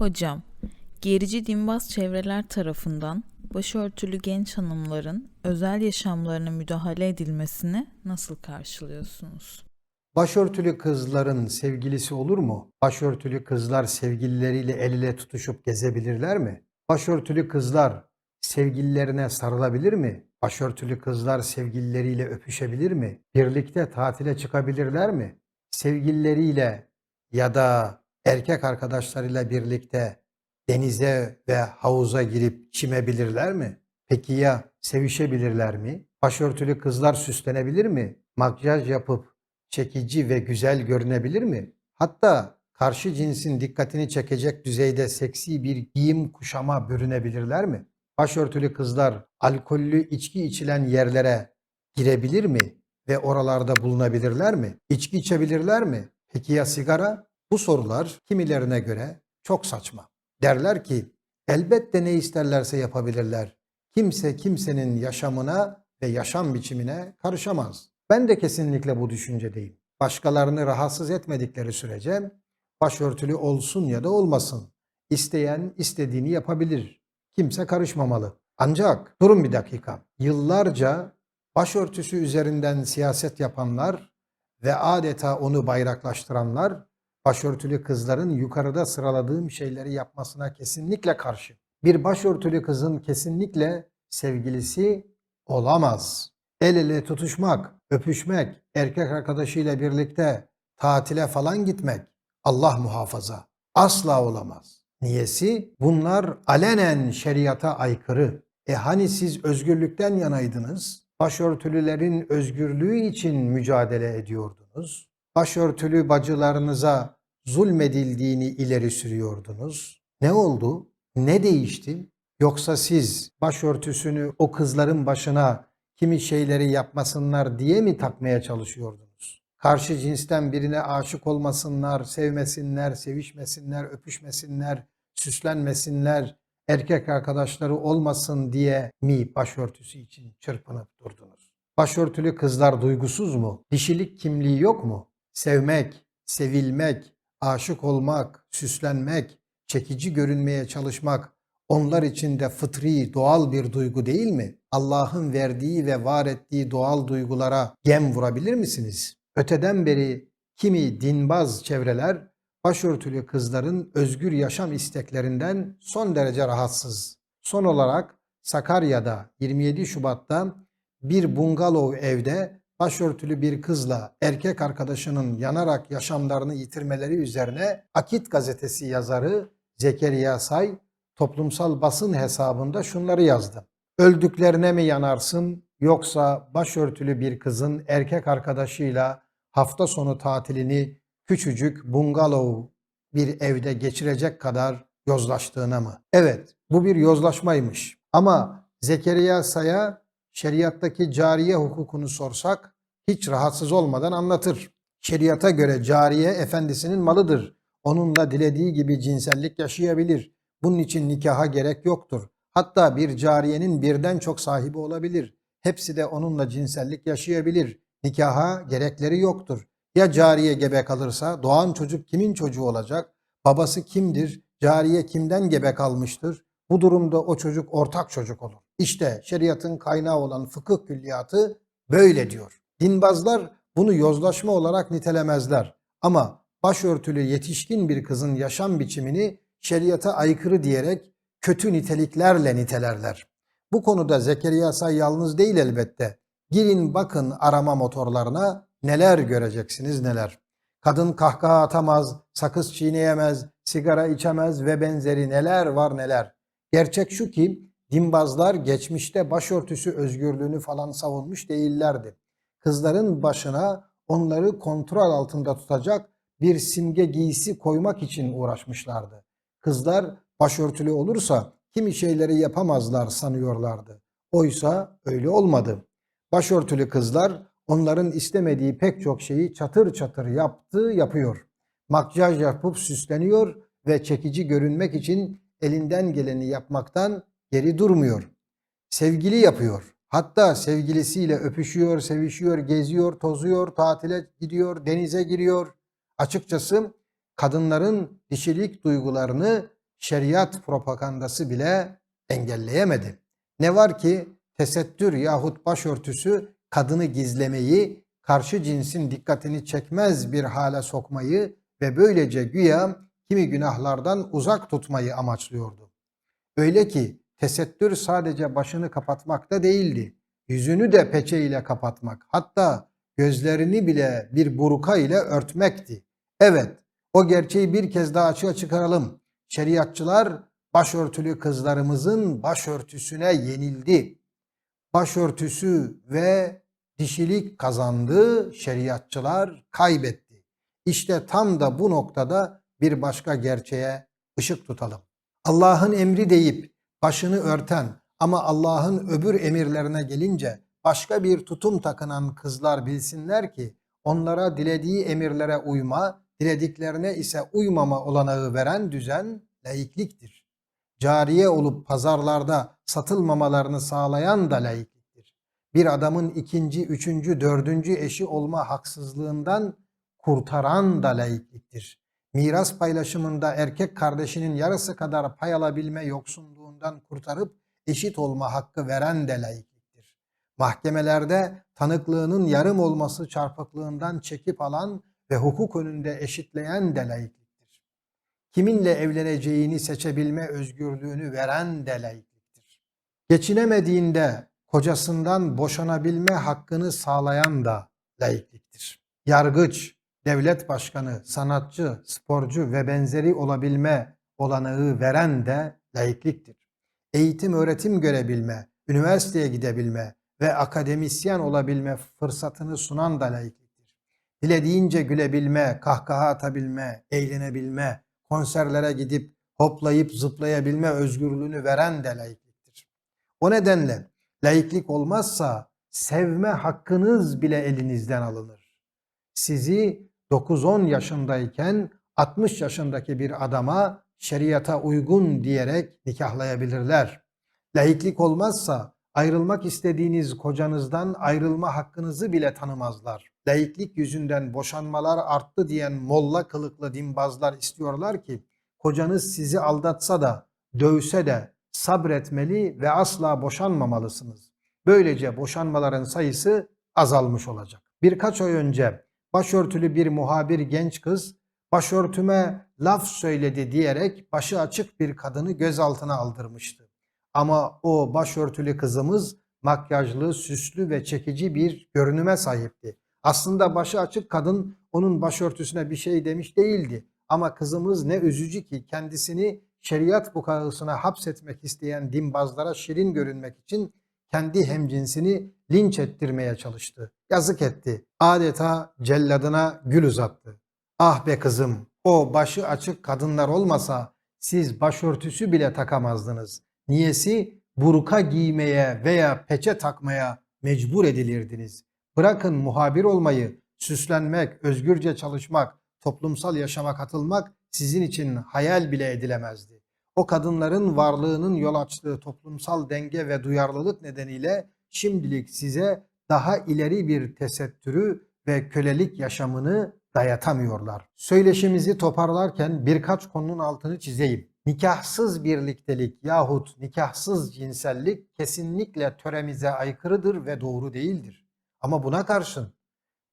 Hocam, gerici dinbaz çevreler tarafından başörtülü genç hanımların özel yaşamlarına müdahale edilmesini nasıl karşılıyorsunuz? Başörtülü kızların sevgilisi olur mu? Başörtülü kızlar sevgilileriyle el ele tutuşup gezebilirler mi? Başörtülü kızlar sevgililerine sarılabilir mi? Başörtülü kızlar sevgilileriyle öpüşebilir mi? Birlikte tatile çıkabilirler mi? Sevgilileriyle ya da erkek arkadaşlarıyla birlikte denize ve havuza girip çimebilirler mi? Peki ya sevişebilirler mi? Başörtülü kızlar süslenebilir mi? Makyaj yapıp çekici ve güzel görünebilir mi? Hatta karşı cinsin dikkatini çekecek düzeyde seksi bir giyim kuşama bürünebilirler mi? Başörtülü kızlar alkollü içki içilen yerlere girebilir mi ve oralarda bulunabilirler mi? İçki içebilirler mi? Peki ya sigara? Bu sorular kimilerine göre çok saçma. Derler ki elbette ne isterlerse yapabilirler. Kimse kimsenin yaşamına ve yaşam biçimine karışamaz. Ben de kesinlikle bu düşüncedeyim. Başkalarını rahatsız etmedikleri sürece başörtülü olsun ya da olmasın. İsteyen istediğini yapabilir. Kimse karışmamalı. Ancak durun bir dakika. Yıllarca başörtüsü üzerinden siyaset yapanlar ve adeta onu bayraklaştıranlar başörtülü kızların yukarıda sıraladığım şeyleri yapmasına kesinlikle karşı. Bir başörtülü kızın kesinlikle sevgilisi olamaz. El ele tutuşmak, öpüşmek, erkek arkadaşıyla birlikte tatile falan gitmek Allah muhafaza asla olamaz. Niyesi? Bunlar alenen şeriata aykırı. E hani siz özgürlükten yanaydınız? Başörtülülerin özgürlüğü için mücadele ediyordunuz. Başörtülü bacılarınıza zulmedildiğini ileri sürüyordunuz. Ne oldu? Ne değişti? Yoksa siz başörtüsünü o kızların başına kimi şeyleri yapmasınlar diye mi takmaya çalışıyordunuz? Karşı cinsten birine aşık olmasınlar, sevmesinler, sevişmesinler, öpüşmesinler, süslenmesinler, erkek arkadaşları olmasın diye mi başörtüsü için çırpınıp durdunuz? Başörtülü kızlar duygusuz mu? Dişilik kimliği yok mu? Sevmek, sevilmek, aşık olmak, süslenmek, çekici görünmeye çalışmak onlar için de fıtri, doğal bir duygu değil mi? Allah'ın verdiği ve var ettiği doğal duygulara gem vurabilir misiniz? Öteden beri kimi dinbaz çevreler başörtülü kızların özgür yaşam isteklerinden son derece rahatsız. Son olarak Sakarya'da 27 Şubat'ta bir bungalov evde başörtülü bir kızla erkek arkadaşının yanarak yaşamlarını yitirmeleri üzerine Akit gazetesi yazarı Zekeriya Say toplumsal basın hesabında şunları yazdı. Öldüklerine mi yanarsın yoksa başörtülü bir kızın erkek arkadaşıyla hafta sonu tatilini küçücük bungalov bir evde geçirecek kadar yozlaştığına mı? Evet, bu bir yozlaşmaymış. Ama Zekeriya Say'a şeriattaki cariye hukukunu sorsak hiç rahatsız olmadan anlatır. Şeriata göre cariye efendisinin malıdır. Onunla dilediği gibi cinsellik yaşayabilir. Bunun için nikaha gerek yoktur. Hatta bir cariyenin birden çok sahibi olabilir. Hepsi de onunla cinsellik yaşayabilir. Nikaha gerekleri yoktur. Ya cariye gebe kalırsa doğan çocuk kimin çocuğu olacak? Babası kimdir? Cariye kimden gebe kalmıştır? Bu durumda o çocuk ortak çocuk olur. İşte şeriatın kaynağı olan fıkıh külliyatı böyle diyor. Dinbazlar bunu yozlaşma olarak nitelemezler. Ama başörtülü yetişkin bir kızın yaşam biçimini şeriata aykırı diyerek kötü niteliklerle nitelerler. Bu konuda Zekeriya Say yalnız değil elbette. Girin bakın arama motorlarına neler göreceksiniz neler. Kadın kahkaha atamaz, sakız çiğneyemez, sigara içemez ve benzeri neler var neler. Gerçek şu ki dinbazlar geçmişte başörtüsü özgürlüğünü falan savunmuş değillerdi. Kızların başına onları kontrol altında tutacak bir simge giysi koymak için uğraşmışlardı. Kızlar başörtülü olursa kimi şeyleri yapamazlar sanıyorlardı. Oysa öyle olmadı. Başörtülü kızlar onların istemediği pek çok şeyi çatır çatır yaptı, yapıyor. Makyaj yapıp süsleniyor ve çekici görünmek için elinden geleni yapmaktan geri durmuyor. Sevgili yapıyor. Hatta sevgilisiyle öpüşüyor, sevişiyor, geziyor, tozuyor, tatile gidiyor, denize giriyor. Açıkçası kadınların dişilik duygularını şeriat propagandası bile engelleyemedi. Ne var ki tesettür yahut başörtüsü kadını gizlemeyi, karşı cinsin dikkatini çekmez bir hale sokmayı ve böylece güya kimi günahlardan uzak tutmayı amaçlıyordu. Öyle ki tesettür sadece başını kapatmakta değildi. Yüzünü de peçe ile kapatmak, hatta gözlerini bile bir buruka ile örtmekti. Evet, o gerçeği bir kez daha açığa çıkaralım. Şeriatçılar başörtülü kızlarımızın başörtüsüne yenildi. Başörtüsü ve dişilik kazandı, şeriatçılar kaybetti. İşte tam da bu noktada bir başka gerçeğe ışık tutalım. Allah'ın emri deyip başını örten ama Allah'ın öbür emirlerine gelince başka bir tutum takınan kızlar bilsinler ki onlara dilediği emirlere uyma, dilediklerine ise uymama olanağı veren düzen laikliktir. Cariye olup pazarlarda satılmamalarını sağlayan da laikliktir. Bir adamın ikinci, üçüncü, dördüncü eşi olma haksızlığından kurtaran da laikliktir. Miras paylaşımında erkek kardeşinin yarısı kadar pay alabilme yoksunluğundan kurtarıp eşit olma hakkı veren de laikliktir. Mahkemelerde tanıklığının yarım olması çarpıklığından çekip alan ve hukuk önünde eşitleyen de laikliktir. Kiminle evleneceğini seçebilme özgürlüğünü veren de laikliktir. Geçinemediğinde kocasından boşanabilme hakkını sağlayan da laikliktir. Yargıç, devlet başkanı, sanatçı, sporcu ve benzeri olabilme olanağı veren de laikliktir. Eğitim öğretim görebilme, üniversiteye gidebilme ve akademisyen olabilme fırsatını sunan da laikliktir. Dilediğince gülebilme, kahkaha atabilme, eğlenebilme, konserlere gidip hoplayıp zıplayabilme özgürlüğünü veren de laikliktir. O nedenle laiklik olmazsa sevme hakkınız bile elinizden alınır. Sizi 9-10 yaşındayken 60 yaşındaki bir adama şeriata uygun diyerek nikahlayabilirler. Laiklik olmazsa ayrılmak istediğiniz kocanızdan ayrılma hakkınızı bile tanımazlar. Laiklik yüzünden boşanmalar arttı diyen molla kılıklı dinbazlar istiyorlar ki kocanız sizi aldatsa da dövse de sabretmeli ve asla boşanmamalısınız. Böylece boşanmaların sayısı azalmış olacak. Birkaç ay önce başörtülü bir muhabir genç kız başörtüme laf söyledi diyerek başı açık bir kadını gözaltına aldırmıştı. Ama o başörtülü kızımız makyajlı, süslü ve çekici bir görünüme sahipti. Aslında başı açık kadın onun başörtüsüne bir şey demiş değildi. Ama kızımız ne üzücü ki kendisini şeriat bukağısına hapsetmek isteyen dinbazlara şirin görünmek için kendi hemcinsini linç ettirmeye çalıştı. Yazık etti. Adeta celladına gül uzattı. Ah be kızım, o başı açık kadınlar olmasa siz başörtüsü bile takamazdınız. Niyesi burka giymeye veya peçe takmaya mecbur edilirdiniz. Bırakın muhabir olmayı, süslenmek, özgürce çalışmak, toplumsal yaşama katılmak sizin için hayal bile edilemezdi. O kadınların varlığının yol açtığı toplumsal denge ve duyarlılık nedeniyle şimdilik size daha ileri bir tesettürü ve kölelik yaşamını dayatamıyorlar. Söyleşimizi toparlarken birkaç konunun altını çizeyim. Nikahsız birliktelik yahut nikahsız cinsellik kesinlikle töremize aykırıdır ve doğru değildir. Ama buna karşın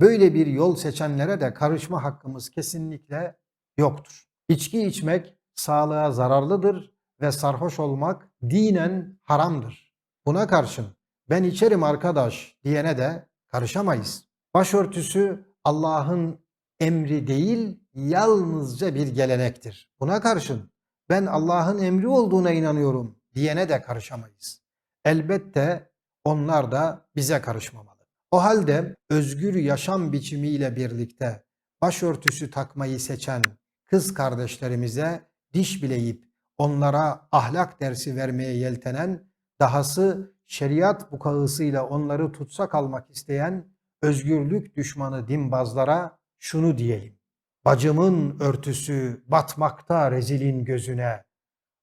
böyle bir yol seçenlere de karışma hakkımız kesinlikle yoktur. İçki içmek sağlığa zararlıdır ve sarhoş olmak dinen haramdır. Buna karşın ben içerim arkadaş diyene de karışamayız. Başörtüsü Allah'ın emri değil yalnızca bir gelenektir. Buna karşın ben Allah'ın emri olduğuna inanıyorum diyene de karışamayız. Elbette onlar da bize karışmamalı. O halde özgür yaşam biçimiyle birlikte başörtüsü takmayı seçen kız kardeşlerimize diş bileyip onlara ahlak dersi vermeye yeltenen, dahası şeriat bukağısıyla onları tutsak almak isteyen özgürlük düşmanı dinbazlara şunu diyelim. Bacımın örtüsü batmakta rezilin gözüne,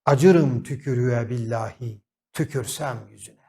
acırım tükürüğe billahi, tükürsem yüzüne.